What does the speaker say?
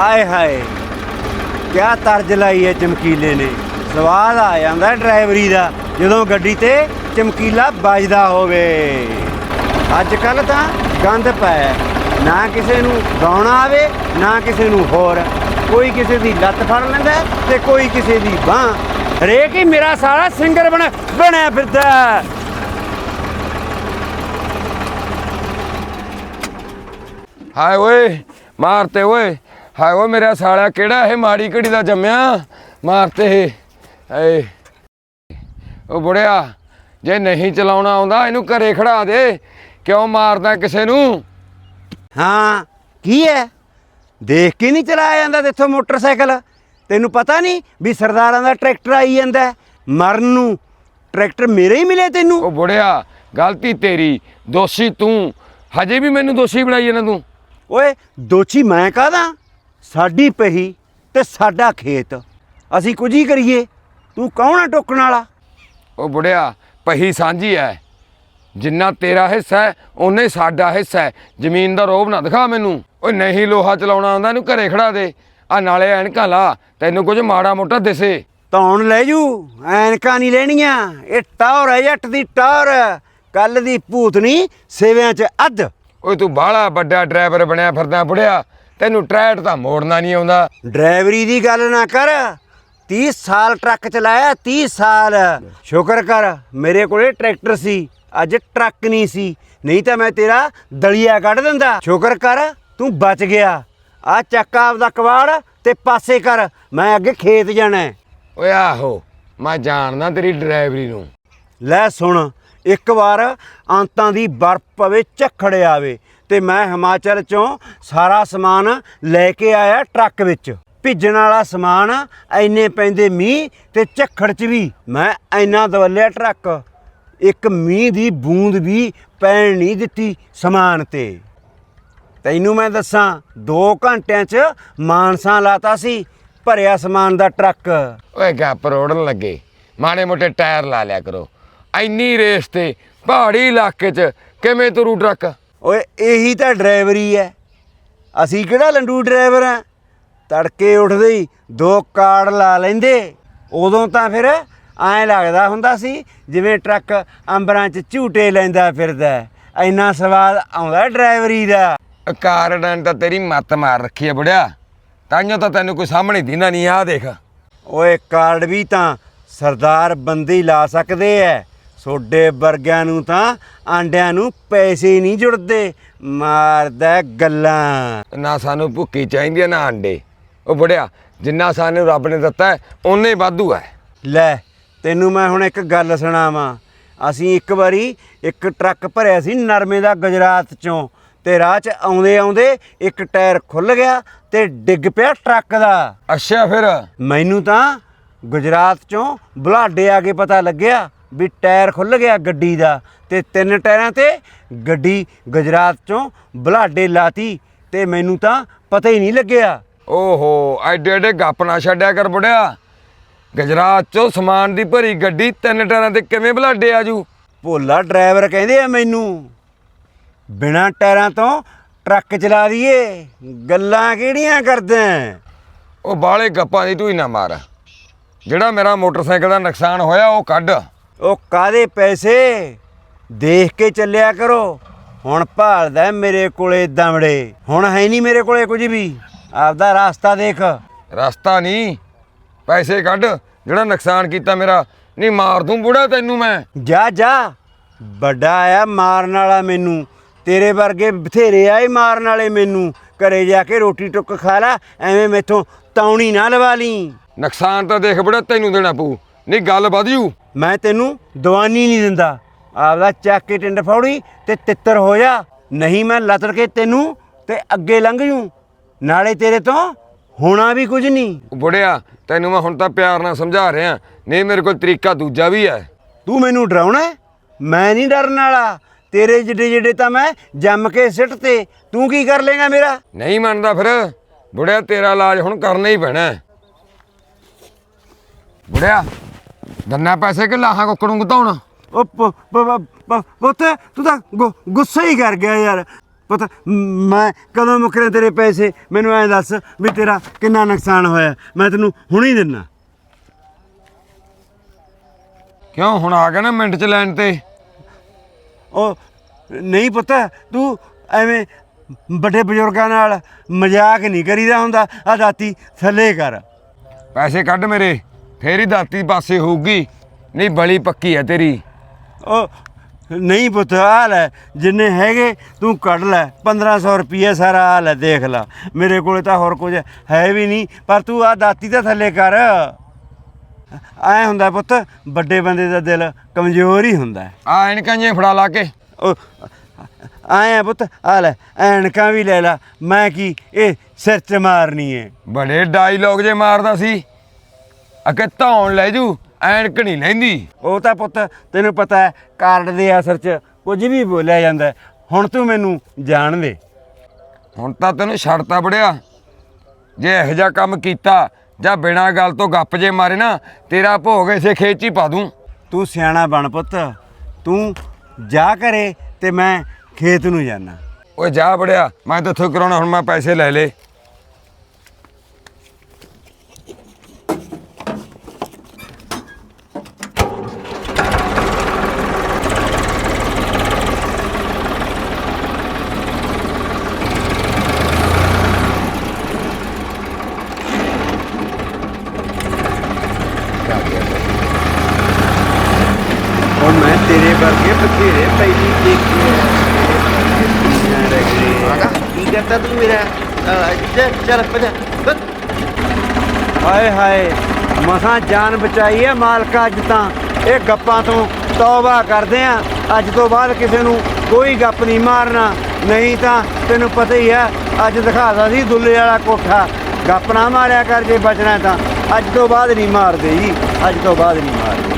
ਆਏ ਹਾਏ, ਕਿਆ ਤਰਜ ਲਾਈ ਹੈ ਚਮਕੀਲੇ ਨੇ। ਸਵਾਦ ਆ ਜਾਂਦਾ ਡਰਾਈਵਰੀ ਦਾ, ਜਦੋਂ ਗੱਡੀ ਤੇ ਚਮਕੀਲਾ ਵੱਜਦਾ ਹੋਵੇ। ਅੱਜ ਕੱਲ ਤਾਂ ਗੰਦ ਪੈ, ਨਾ ਕਿਸੇ ਨੂੰ ਗਾਉਣਾ ਆਵੇ, ਨਾ ਕਿਸੇ ਨੂੰ ਹੋਰ। ਕੋਈ ਕਿਸੇ ਦੀ ਲੱਤ ਫੜ ਲੈਂਦਾ ਤੇ ਕੋਈ ਕਿਸੇ ਦੀ ਬਾਹ। ਹਰੇਕ ਹੀ ਮੇਰਾ ਸਾਰਾ ਸਿੰਗਰ ਬਣ, ਬਣਿਆ ਫਿਰਦਾ। ਹਾਏ ਓਏ, ਮਾਰਤੇ ਓਏ। ਹਾਏ ਓਏ ਮੇਰਾ ਸਾਲਿਆ ਕਿਹੜਾ ਇਹ ਮਾੜੀ ਘੜੀ ਦਾ ਜੰਮਿਆ? ਮਾਰਤੇ ਇਹ। ਏ ਉਹ ਬੁੜਿਆ ਜੇ ਨਹੀਂ ਚਲਾਉਣਾ ਆਉਂਦਾ ਇਹਨੂੰ ਘਰੇ ਖੜਾ ਦੇ। ਕਿਉਂ ਮਾਰਦਾ ਕਿਸੇ ਨੂੰ? ਹਾਂ ਕੀ ਹੈ ਦੇਖ ਕੇ ਨਹੀਂ ਚਲਾਇਆ ਜਾਂਦਾ ਤੇਥੋਂ ਮੋਟਰਸਾਈਕਲ? ਤੈਨੂੰ ਪਤਾ ਨਹੀਂ ਵੀ ਸਰਦਾਰਾਂ ਦਾ ਟਰੈਕਟਰ ਆਈ ਜਾਂਦਾ ਹੈ। ਮਰਨ ਨੂੰ ਟਰੈਕਟਰ ਮੇਰੇ ਹੀ ਮਿਲੇ ਤੈਨੂੰ? ਉਹ ਬੁੜਿਆ ਗਲਤੀ ਤੇਰੀ। ਦੋਸ਼ੀ ਤੂੰ। ਹਜੇ ਵੀ ਮੈਨੂੰ ਦੋਸ਼ੀ ਬਣਾਈ ਜਾਂਦਾ ਤੂੰ। ਓਏ ਦੋਚੀ ਮੈਂ ਕਾਹਦਾ? ਸਾਡੀ ਪਹੀ ਤੇ ਸਾਡਾ ਖੇਤ। ਅਸੀਂ ਕੁਝ ਹੀ ਕਰੀਏ ਤੂੰ ਕੌਣ ਆ ਟੋਕਣ ਵਾਲਾ? ਉਹ ਬੁੜਿਆ ਪਹੀ ਸਾਂਝੀ ਐ। ਜਿੰਨਾ ਤੇਰਾ ਹਿੱਸਾ ਹੈ ਓਨੇ ਸਾਡਾ ਹਿੱਸਾ ਹੈ ਜ਼ਮੀਨ ਦਾ ਰੋਬ ਨਾ ਦਿਖਾ ਮੈਨੂੰ। ਓਏ ਨਹੀਂ ਲੋਹਾ ਚਲਾਉਣਾ ਆਉਂਦਾ ਇਹਨੂੰ ਘਰੇ ਖੜਾ ਦੇ। ਆ ਨਾਲੇ ਐਨਕਾਂ ਲਾ ਤੈਨੂੰ ਕੁਝ ਮਾੜਾ ਮੋਟਾ ਦਿਸੇ। ਤੌਣ ਲੈ ਜੂ ਐਨਕਾਂ ਨਹੀਂ ਲੈਣੀਆਂ। ਇਹ ਟੌਰ ਹੈ ਜੱਟ ਦੀ ਟੌਰ। ਕੱਲ ਦੀ ਭੂਤਨੀ ਸੇਵਿਆਂ 'ਚ ਅੱਧ। ਓਏ ਤੂੰ ਬਾਹਲਾ ਵੱਡਾ ਡਰਾਈਵਰ ਬਣਿਆ ਫਿਰਦਾ ਬੁੜਿਆ। ਤੈਨੂੰ ਟਰੈਟ ਤਾਂ ਮੋੜਨਾ ਨਹੀਂ ਆਉਂਦਾ। ਡਰਾਈਵਰੀ ਦੀ ਗੱਲ ਨਾ ਕਰ। 30 ਸਾਲ ਟਰੱਕ ਚਲਾਇਆ 30 ਸਾਲ। ਸ਼ੁਕਰ ਕਰ ਮੇਰੇ ਕੋਲੇ ਟਰੈਕਟਰ ਸੀ। ਅੱਜ ਟਰੱਕ ਨਹੀਂ ਸੀ। ਨਹੀਂ ਤਾਂ ਮੈਂ ਤੇਰਾ ਦਲੀਆ ਕੱਢ ਦਿੰਦਾ। ਸ਼ੁਕਰ ਕਰ ਤੂੰ ਬਚ ਗਿਆ। ਆ ਚੱਕ ਆਪਦਾ ਕਵਾੜ ਤੇ ਪਾਸੇ ਕਰ। ਮੈਂ ਅੱਗੇ ਖੇਤ ਜਾਣਾ। ਹੈ। ਓਏ ਆਹੋ ਮੈਂ ਜਾਣਦਾ ਤੇਰੀ ਡਰਾਈਵਰੀ ਨੂੰ। ਲੈ ਸੁਣ ਇੱਕ ਵਾਰ ਅੰਤਾਂ ਦੀ ਬਰਫ਼ ਪਵੇ ਝੱਖੜ ਆਵੇ। ਤੇ ਮੈਂ ਹਿਮਾਚਲ ਚੋਂ ਸਾਰਾ ਸਮਾਨ ਲੈ ਕੇ ਆਇਆ ਟਰੱਕ ਵਿੱਚ। ਭਿੱਜਣ ਵਾਲਾ ਸਮਾਨ ਐਨੇ ਪੈਂਦੇ ਮੀਂਹ ਤੇ ਝੱਖੜ 'ਚ ਵੀ ਮੈਂ ਐਨਾ ਦਵਲਿਆ ਟਰੱਕ। ਇੱਕ ਮੀਂਹ ਦੀ ਬੂੰਦ ਵੀ ਪੈਣ ਨਹੀਂ ਦਿੱਤੀ ਸਮਾਨ ਤੇ। ਤੈਨੂੰ ਮੈਂ ਦੱਸਾਂ 2 ਘੰਟਿਆਂ 'ਚ ਮਾਨਸਾ ਲਾਤਾ ਸੀ, ਭਰਿਆ ਸਮਾਨ ਦਾ ਟਰੱਕ। ਓਏ ਗੱਪ ਰੋੜਨ ਲੱਗੇ। ਮਾੜੇ ਮੋਟੇ ਟਾਇਰ ਲਾ ਲਿਆ ਕਰੋ। ਐਨੀ ਰੇਸ ਤੇ ਪਹਾੜੀ ਇਲਾਕੇ 'ਚ ਕਿਵੇਂ ਤੁਰੂ ਟਰੱਕ? ਓਏ ਇਹੀ ਤਾਂ ਡਰਾਈਵਰੀ ਐ। ਅਸੀਂ ਕਿਹੜਾ ਲੰਡੂ ਡਰਾਈਵਰ ਆ? ਤੜਕੇ ਉੱਠਦੇ ਹੀ ਦੋ ਕਾਰਡ ਲਾ ਲੈਂਦੇ। ਉਦੋਂ ਤਾਂ ਫਿਰ ਐਂ ਲੱਗਦਾ ਹੁੰਦਾ ਸੀ ਜਿਵੇਂ ਟਰੱਕ ਅੰਬਰਾਂ 'ਚ ਝੂਟੇ ਲੈਂਦਾ ਫਿਰਦਾ। ਇੰਨਾ ਸਵਾਦ ਆਉਂਦਾ ਡਰਾਈਵਰੀ ਦਾ। ਕਾਰਡਨ ਤਾਂ ਤੇਰੀ ਮੱਤ ਮਾਰ ਰੱਖੀ ਹੈ ਬੁੜਿਆ। ਤਾਂਿਓ ਤਾਂ ਤੈਨੂੰ ਕੋਈ ਸਾਹਮਣੇ ਦਿੰਦਾ ਨਹੀਂ ਆਹ ਦੇਖ। ਓਏ ਕਾਰਡ ਵੀ ਤਾਂ ਸਰਦਾਰ ਬੰਦੇ ਹੀ ਲਾ ਸਕਦੇ ਐ। ਸੋਡੇ ਵਰਗਿਆਂ ਨੂੰ ਤਾਂ ਆਂਡਿਆਂ ਨੂੰ ਪੈਸੇ ਨਹੀਂ ਜੁੜਦੇ। ਮਾਰਦਾ ਗੱਲਾਂ। ਨਾ ਸਾਨੂੰ ਭੁੱਕੀ ਚਾਹੀਦੀ ਹੈ ਨਾ ਅੰਡੇ ਉਹ ਬੁੜਿਆ ਜਿੰਨਾ ਸਾਨੂੰ ਰੱਬ ਨੇ ਦਿੱਤਾ ਹੀ ਵਾਧੂ ਹੈ। ਲੈ ਤੈਨੂੰ ਮੈਂ ਹੁਣ ਇੱਕ ਗੱਲ ਸੁਣਾਵਾਂ। ਅਸੀਂ ਇੱਕ ਵਾਰੀ ਇੱਕ ਟਰੱਕ ਭਰਿਆ ਸੀ ਨਰਮੇ ਦਾ ਗੁਜਰਾਤ ਚੋਂ ਤੇ ਰਾਹ 'ਚ ਆਉਂਦੇ ਆਉਂਦੇ ਇੱਕ ਟਾਇਰ ਖੁੱਲ ਗਿਆ ਤੇ ਡਿੱਗ ਪਿਆ ਟਰੱਕ ਦਾ। ਅੱਛਾ ਫਿਰ। ਮੈਨੂੰ ਤਾਂ ਗੁਜਰਾਤ ਚੋਂ ਬੁਲਾਡੇ ਆ ਕੇ ਪਤਾ ਲੱਗਿਆ ਵੀ ਟਾਇਰ ਖੁੱਲ ਗਿਆ ਗੱਡੀ ਦਾ ਤੇ ਤਿੰਨ ਟਾਇਰਾਂ ਤੇ ਗੱਡੀ ਗੁਜਰਾਤ ਚੋਂ ਬੁਲਾਡੇ ਲਾਤੀ ਤੇ ਮੈਨੂੰ ਤਾਂ ਪਤਾ ਹੀ ਨਹੀਂ ਲੱਗਿਆ। ਓਹੋ ਐਡੇ ਐਡੇ ਗੱਪ ਨਾ ਛੱਡਿਆ ਕਰ ਬੁੜਿਆ। ਗੁਜਰਾਤ ਚੋਂ ਸਮਾਨ ਦੀ ਭਰੀ ਗੱਡੀ ਤਿੰਨ ਟਾਇਰਾਂ ਤੇ ਕਿਵੇਂ ਬਲਾਡੇ ਆਜੂ ਭੋਲਾ ਡਰਾਈਵਰ ਕਹਿੰਦੇ ਆ ਮੈਨੂੰ ਬਿਨਾ ਟਾਇਰਾਂ ਤੋਂ ਟਰੱਕ ਚਲਾ ਦਈਏ ਗੱਲਾਂ ਕਿਹੜੀਆਂ ਕਰਦਾ ਉਹ ਬਾਲੇ ਗੱਪਾਂ ਦੀ ਤੂੰ ਹੀ ਨਾ ਮਾਰ। ਜਿਹੜਾ ਮੇਰਾ ਮੋਟਰਸਾਈਕਲ ਦਾ ਨੁਕਸਾਨ ਹੋਇਆ ਉਹ ਕੱਢ। ਉਹ ਕਾਦੇ ਪੈਸੇ? ਦੇਖ ਕੇ ਚੱਲਿਆ ਕਰੋ। ਹੁਣ ਭਾਲਦਾ ਮੇਰੇ ਕੋਲੇ ਦਮੜੇ ਹੁਣ ਹੈ ਨਹੀਂ ਮੇਰੇ ਕੋਲੇ ਕੁਝ ਵੀ। ਆਪਦਾ ਰਾਸਤਾ ਦੇਖ। ਰਸਤਾ ਨਹੀਂ। ਪੈਸੇ ਕੱਢ। ਜਿਹੜਾ ਨੁਕਸਾਨ ਕੀਤਾ ਮੇਰਾ। ਨਹੀਂ ਮਾਰ ਦੂੰ ਬੁੜਾ ਤੈਨੂੰ ਮੈਂ। ਜਾ ਜਾ। ਵੱਡਾ ਆਇਆ ਮਾਰਨ ਵਾਲਾ ਮੈਨੂੰ। ਤੇਰੇ ਵਰਗੇ ਬਥੇਰੇ ਆਏ ਮਾਰਨ ਵਾਲੇ ਮੈਨੂੰ। ਘਰੇ ਜਾ ਕੇ ਰੋਟੀ ਟੁੱਕ ਖਾ ਲੈ। ਐਵੇਂ ਮੈਥੋਂ ਤੌਣੀ ਨਾ ਲਵਾ ਲਈ। ਨੁਕਸਾਨ ਤਾਂ ਦੇਖ ਬੁੜਾ ਤੈਨੂੰ ਦੇਣਾ ਪਊ। ਨਹੀਂ ਗੱਲ ਵਧ ਜੂ ਮੈਂ ਤੈਨੂੰ ਦਵਾਨੀ ਨਹੀਂ ਦਿੰਦਾ। ਆਪਦਾ ਚੱਕ ਕੇ ਟਿੰਡ ਫੌੜੀ ਤੇ ਤਿੱਤਰ ਹੋ ਜਾ। ਨਹੀਂ ਮੈਂ ਲਤੜ ਕੇ ਤੈਨੂੰ ਤੇ ਅੱਗੇ ਲੰਘ ਜੂ। ਨਾਲੇ ਤੇਰੇ ਤੋਂ ਹੋਣਾ ਵੀ ਕੁਝ ਨਹੀਂ। ਬੁੜਿਆ ਤੈਨੂੰ ਮੈਂ ਹੁਣ ਤਾਂ ਪਿਆਰ ਨਾਲ ਸਮਝਾ ਰਿਹਾ। ਨਹੀਂ ਮੇਰੇ ਕੋਲ ਤਰੀਕਾ ਦੂਜਾ ਵੀ ਹੈ। ਤੂੰ ਮੈਨੂੰ ਡਰਾਉਣਾ ਹੈ? ਮੈਂ ਨਹੀਂ ਡਰਨ ਵਾਲਾ। ਤੇਰੇ ਜਿੱਡੇ ਜਿੱਡੇ ਤਾਂ ਮੈਂ ਜੰਮ ਕੇ ਸਿੱਟ ਤੇ। ਤੂੰ ਕੀ ਕਰ ਲੇਗਾ ਮੇਰਾ? ਨਹੀਂ ਮੰਨਦਾ ਫਿਰ। ਬੁੜਿਆ ਤੇਰਾ ਇਲਾਜ ਹੁਣ ਕਰਨਾ ਹੀ ਪੈਣਾ ਹੈ। ਬੁੜਿਆ ਦੰਨਾ ਪੈਸੇ ਕਿ ਲਾਹਾਂ ਕੁੱਕੜ ਘਤਾਉਣ ਉਹ ਪ- ਪ- ਪ- ਪ- ਪੁੱਤ ਤੂੰ ਤਾਂ ਗੁ- ਗੁੱਸਾ ਹੀ ਕਰ ਗਿਆ ਯਾਰ। ਪਤਾ ਮ- ਮੈਂ ਕਦੋਂ ਮੁੱਕਰੇ ਤੇਰੇ ਪੈਸੇ? ਮੈਨੂੰ ਐਂ ਦੱਸ ਵੀ ਤੇਰਾ ਕਿੰਨਾ ਨੁਕਸਾਨ ਹੋਇਆ। ਮੈਂ ਤੈਨੂੰ ਹੁਣੀ ਦਿੰਨਾ। ਕਿਉਂ ਹੁਣ ਆ ਗਿਆ ਨਾ ਮਿੰਟ ਚ ਲੈਣ ਤੇ? ਉਹ ਨਹੀਂ ਪਤਾ ਤੂੰ ਐਵੇਂ ਵੱਡੇ ਬਜ਼ੁਰਗਾਂ ਨਾਲ ਮਜ਼ਾਕ ਨਹੀਂ ਕਰੀਦਾ ਹੁੰਦਾ। ਆ ਦਾਤੀ ਥੱਲੇ ਕਰ। ਪੈਸੇ ਕੱਢ ਮੇਰੇ। ਫੇਰ ਹੀ ਦਾਤੀ ਪਾਸੇ ਹੋਊਗੀ। ਨਹੀਂ ਬਲੀ ਪੱਕੀ ਹੈ ਤੇਰੀ। ਉਹ ਨਹੀਂ ਪੁੱਤ ਆ ਲੈ ਜਿੰਨੇ ਹੈਗੇ ਤੂੰ ਕੱਢ ਲੈ। 1500 ਰੁਪਏ ਸਾਰਾ ਆ ਲੈ ਦੇਖ ਲੈ। ਮੇਰੇ ਕੋਲੇ ਤਾਂ ਹੋਰ ਕੁਝ ਹੈ ਵੀ ਨਹੀਂ ਪਰ ਤੂੰ ਆ ਦਾਤੀ ਤਾਂ ਥੱਲੇ ਕਰ। ਐ ਹੁੰਦਾ ਪੁੱਤ ਵੱਡੇ ਬੰਦੇ ਦਾ ਦਿਲ ਕਮਜ਼ੋਰ ਹੀ ਹੁੰਦਾ। ਆ ਐਨਕਾਂ ਜਿਹੀਆਂ ਫੜਾ ਲਾ ਕੇ। ਉਹ ਆਏ ਆ ਪੁੱਤ ਆ ਲੈ ਐਨਕਾਂ ਵੀ ਲੈ ਲੈ। ਮੈਂ ਕੀ ਇਹ ਸਿਰ 'ਚ ਮਾਰਨੀ ਹੈ ਬੜੇ ਡਾਇਲੌਗ ਜੇ ਮਾਰਦਾ ਸੀ। ਅਕੇ ਧੌਣ ਲੈ ਜੂ ਐਨਕ ਨਹੀਂ ਲੈਂਦੀ। ਉਹ ਤਾਂ ਪੁੱਤ ਤੈਨੂੰ ਪਤਾ ਹੈ ਕਾਰਡ ਦੇ ਅਸਰ 'ਚ ਕੁਝ ਵੀ ਬੋਲਿਆ ਜਾਂਦਾ ਹੈ। ਹੁਣ ਤੂੰ ਮੈਨੂੰ ਜਾਣ ਦੇ। ਹੁਣ ਤਾਂ ਤੈਨੂੰ ਛੱਡਤਾ ਬੜਿਆ ਜੇ ਇਹੋ ਜਿਹਾ ਕੰਮ ਕੀਤਾ ਜਾਂ ਬਿਨਾਂ ਗੱਲ ਤੋਂ ਗੱਪ ਜੇ ਮਾਰੇ ਨਾ ਤੇਰਾ ਭੋਗ ਇਸੇ ਖੇਚ 'ਚ ਹੀ ਪਾ ਦੂੰ। ਤੂੰ ਸਿਆਣਾ ਬਣ ਪੁੱਤ। ਤੂੰ ਜਾ ਕਰੇ ਤੇ ਮੈਂ ਖੇਤ ਨੂੰ ਜਾਣਾ ਓਏ ਜਾ ਬੜਿਆ ਮੈਂ ਤਾਂ ਇੱਥੋਂ ਕਰਾਉਣਾ ਹੁਣ ਮੈਂ ਪੈਸੇ ਲੈ ਲੇ ਉਹ ਮੈਂ ਤੇਰੇ ਵਰਗੇ ਬਥੇਰੇ ਪਹਿਲੀ ਦੇਖੇ ਕੀ ਕਰਦਾ ਤੂੰ ਮੇਰਾ ਚੱਲ ਚੱਲ ਪਜਾ ਹਾਏ ਹਾਏ, ਮਸਾਂ ਜਾਨ ਬਚਾਈ ਹੈ ਮਾਲਕਾ ਅੱਜ ਤਾਂ। ਇਹ ਗੱਪਾਂ ਤੋਂ ਤੌਬਾ ਕਰਦੇ ਆ। ਅੱਜ ਤੋਂ ਬਾਅਦ ਕਿਸੇ ਨੂੰ ਕੋਈ ਗੱਪ ਨਹੀਂ ਮਾਰਨਾ। ਨਹੀਂ ਤਾਂ ਤੈਨੂੰ ਪਤਾ ਹੀ ਹੈ ਅੱਜ ਦਿਖਾਦਾ ਸੀ ਦੁੱਲੇ ਵਾਲਾ ਕੋਠਾ। ਗੱਪ ਨਾ ਮਾਰਿਆ ਕਰ ਜੇ ਬਚਣਾ ਤਾਂ। ਅੱਜ ਤੋਂ ਬਾਅਦ ਨਹੀਂ ਮਾਰਦੇ ਜੀ, ਅੱਜ ਤੋਂ ਬਾਅਦ ਨਹੀਂ ਮਾਰਦੇ।